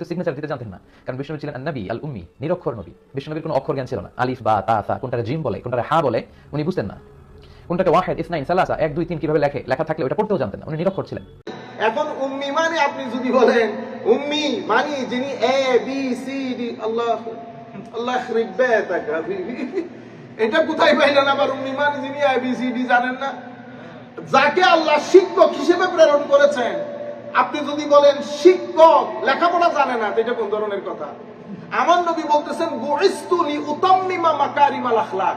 তো সিগনেচার দিতে জানতেন না। কারণ বিষ্ণু ছিলেন নবী আল উম্মি নিরক্ষর নবী। বিষ্ণুনবীর কোনো অক্ষর জ্ঞান ছিল না। আলিফ, বা, তা সা কোনটাকে জিম বলে কোনটাকে হা বলে, উনি বুঝতেন না। কোনটাকে ওয়াহেদ, ইসনাইন, সালাসা, এক, দুই, তিন কীভাবে লেখে, লেখা থাকলে ওটা পড়তেও জানতেন না। উনি নিরক্ষর ছিলেন। এখন উম্মি মানে আপনি যদি বলেন, উম্মি মানে যিনি এ বি সি ডি আল্লাহ আল্লাহ রিব্বাতাক এটা কোথায় পাইলেন আবার উম্মি মানে যিনি এ বি সি ডি জানেন না? যাকে আল্লাহ শিক্ষক হিসেবে প্রেরণ করেছেন। আপনি যদি বলেন শিক্ষক, লেখাপড়া জানে না এটা কোন ধরনের কথা? আমার নবী বলতেছেন, বুইস্তু লি উতাম্মিমা মাকারিমাল আখলাক।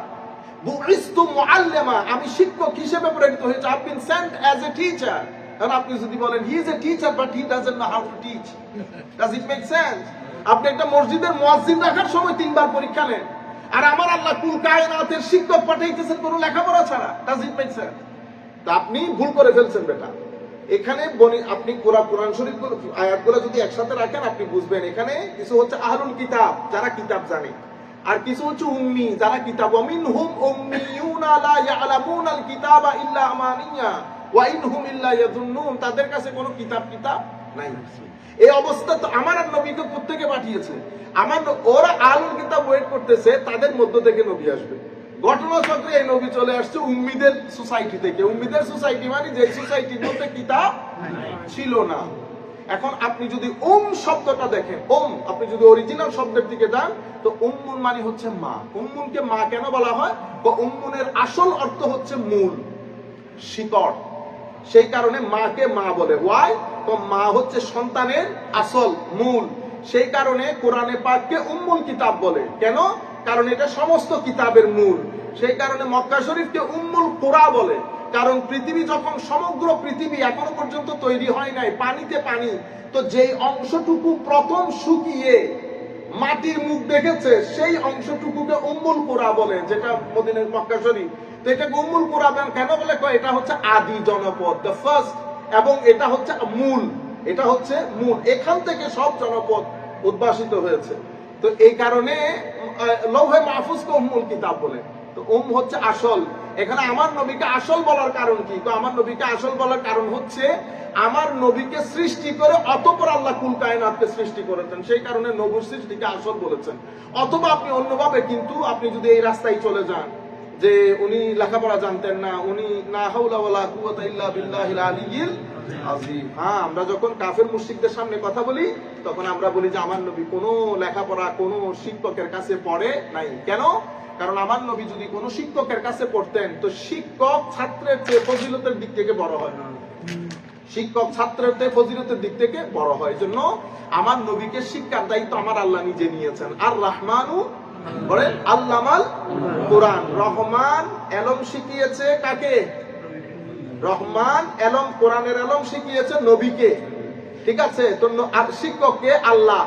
বুইস্তু মুআল্লিমা। আমি শিক্ষক হিসেবে প্রেরিত হয়েছি I sent as a teacher আপনি যদি বলেন he is a teacher but he doesn't know how to teach does it make sense আপনি একটা মসজিদের মুয়াজ্জিন রাখার সময় তিনবার পরীক্ষা নেন। আর আমার আল্লাহ কুল কায়নাতের শিক্ষক পাঠাইতেছেন কোনো লেখাপড়া ছাড়া। ডাজ ইট মেক সেন্স তা আপনি ভুল করে ফেলছেন বেটা। এখানে আপনি কোরআন কোরআন আয়াতগুলো যদি একসাথে রাখেন, আপনি বুঝবেন। এখানে কিছু হচ্ছে আহলুল কিতাব, যারা কিতাব জানে। আর কিছু হচ্ছে উম্মি, যারা কিতাব। ওয়ামিন হুম উম্মিয়ুনা লা ইয়ালামুনাল কিতাবা ইল্লা আমানিয়া, ওয়া ইনহুম ইল্লা ইয়াযুন্নুন। তাদের কাছে কোনো কিতাব কিতাব নাই। এই অবস্থা তো আমার আর নবীকে প্রত্যেকে পাঠিয়েছে। আমার ওরা আলুল কিতাব ওয়েট করতেছে, তাদের মধ্য থেকে নবী আসবে। ঘটনাচক্রে এই নবী চলে আসছে উম্মিদের সোসাইটি থেকে। উম্মিদের সোসাইটি মানে যে সোসাইটির মধ্যে কিতাব ছিল না। এখন আপনি যদি ওম শব্দটা দেখেন, ওম, আপনি যদি অরিজিনাল শব্দের দিকে যান, তো উম্মুন মানে হচ্ছে মা। উম্মুনকে মা কেন বলা হয়? তো উম্মুনের আসল অর্থ হচ্ছে মূল, শিকড়। সেই কারণে মাকে মা বলে। ওয়াই তো মা হচ্ছে সন্তানের আসল, মূল। সেই কারণে কোরআনে পাককে উম্মুল কিতাব বলে। কেন? কারণ এটা সমস্ত কিতাবের মূল। সেই কারণে মক্কা শরীফকে উম্মুল কোরা বলে। কারণ পৃথিবী যখন সমগ্র পৃথিবী এখনও পর্যন্ত তৈরি হয় নাই, পানিতে পানি, তো যেই অংশটুকু প্রথম শুকিয়ে মাটির মুখ দেখেছে, সেই অংশটুকুকে উম্মুল কোরা বলে, যেটা মদিনের মক্কা শরীফ। তো এটা উম্মুল কোরা কেন বলে? এটা হচ্ছে আদি জনপদ দ্য ফার্স্ট এবং এটা হচ্ছে মূল, এটা হচ্ছে মূল। এখান থেকে সব জনপদ উদ্ভাসিত হয়েছে। তো এই কারণে লৌহে মাহফুজকে উম্মুল কিতাব বলে। তো উম হচ্ছে আসল। এখানে আমার নবীকে আসল বলার কারণ কি? তো আমার নবীকে আসল বলার কারণ হচ্ছে আমার নবীকে সৃষ্টি করে অতপর আল্লাহ কুল কায়নাতকে সৃষ্টি করেছেন। সেই কারণে নবুর সৃষ্টিকে আসল বলেছেন। অথবা আপনি অন্যভাবে কিন্তু আপনি যদি এই রাস্তায় চলে যান, যে উনি লেখাপড়া জানতেন না, উনি না হাউলা ওয়ালা কুওয়াতা ইল্লা বিল্লাহিল আলিয়্যিল আযীম হ্যাঁ আমরা যখন কাফের মুশরিকদের সামনে কথা বলি, তখন আমরা বলি যে, আমার নবী কোনো লেখাপড়া, কোনো শিক্ষকের কাছে পড়ে নাই। কেন? কারণ আমার নবী যদি কোনো শিক্ষকের কাছে পড়তেন, তো শিক্ষক ছাত্রের চেয়ে ফজিলতের দিক থেকে বড় হয়। শিক্ষক ছাত্রের চেয়ে ফজিলতের দিক থেকে বড় হয়। জন্য আমার নবীকে শিক্ষার দায়িত্ব আমার আল্লাহ নিজে নিয়েছেন। আর রাহমানু বলেন, আল্লামাল কোরআন। রহমান এলম শিখিয়েছে কাকে? রহমান এলম কোরআনের এলম শিখিয়েছে নবীকে। ঠিক আছে? তো শিক্ষককে আল্লাহ।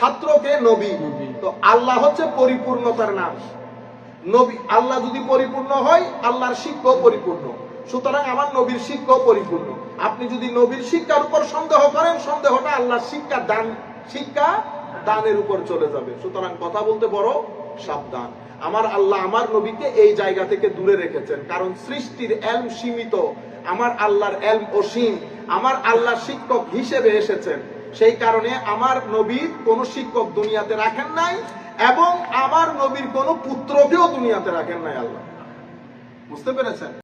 ছাত্রকে নবী। তো আল্লাহ হচ্ছে পরিপূর্ণতার নাম। নবী আল্লাহ যদি পরিপূর্ণ হয় আল্লাহর শিক্ষক পরিপূর্ণ। সুতরাং আমার নবীর শিক্ষা পরিপূর্ণ। আপনি যদি নবীর শিক্ষার উপর সন্দেহ করেন সন্দেহটা আল্লাহর শিক্ষা দান শিক্ষা দানের উপর চলে যাবে। সুতরাং কথা বলতে বড় সাবধান। আমার আল্লাহ আমার নবীকে এই জায়গা থেকে দূরে রেখেছেন। কারণ সৃষ্টির এলম সীমিত, আমার আল্লাহর এলম অসীম, আমার আল্লাহ শিক্ষক হিসেবে এসেছেন। সেই কারণে আমার নবীর কোন শিক্ষক দুনিয়াতে রাখেন নাই এবং আমার নবীর কোনো পুত্রকেও দুনিয়াতে রাখেন নাই আল্লাহ। বুঝতে পেরেছেন?